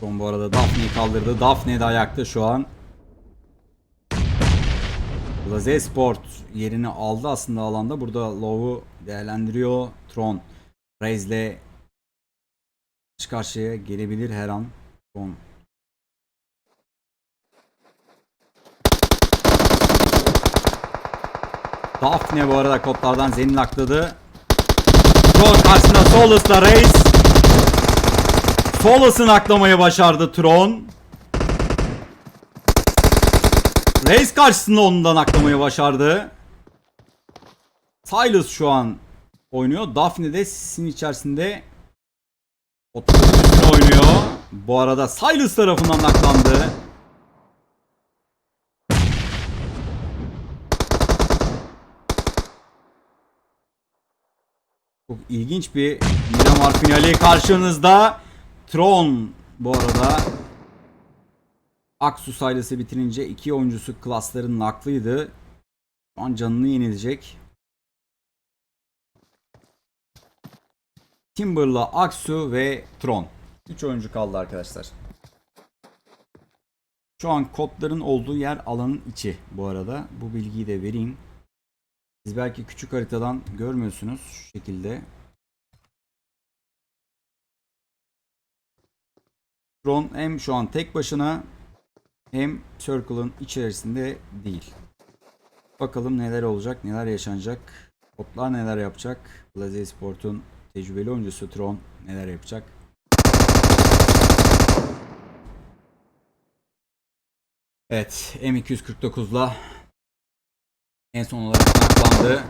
Son bu arada Daphne'yi kaldırdı. Daphne de ayakta şu an. Blaze Sport yerini aldı aslında alanda. Burada Low'u değerlendiriyor. Tron Raze'le karşı karşıya gelebilir her an. Tron Daphne bu arada kodlardan Zen'in akladı. Tron karşısında Solus'la Reis. Solus'un aklamayı başardı Tron. Reis karşısında ondan aklamayı başardı. Silas şu an oynuyor. Daphne de sisin içerisinde otobüsünü oynuyor. Bu arada Silas tarafından aklandı. Çok ilginç bir Miramar finali karşınızda. Tron bu arada Aksu Silas'ı bitirince iki oyuncusu klasların haklıydı. Şu an canını yenilecek. Timber'la Aksu ve Tron. 3 oyuncu kaldı arkadaşlar. Şu an kodların olduğu yer alanın içi bu arada. Bu bilgiyi de vereyim. Siz belki küçük haritadan görmüyorsunuz şu şekilde. Tron hem şu an tek başına hem Circle'ın içerisinde değil. Bakalım neler olacak, neler yaşanacak. Botlar neler yapacak. Blaze Sport'un tecrübeli oyuncusu Tron neler yapacak. Evet, M249'la en son olarak naklandı.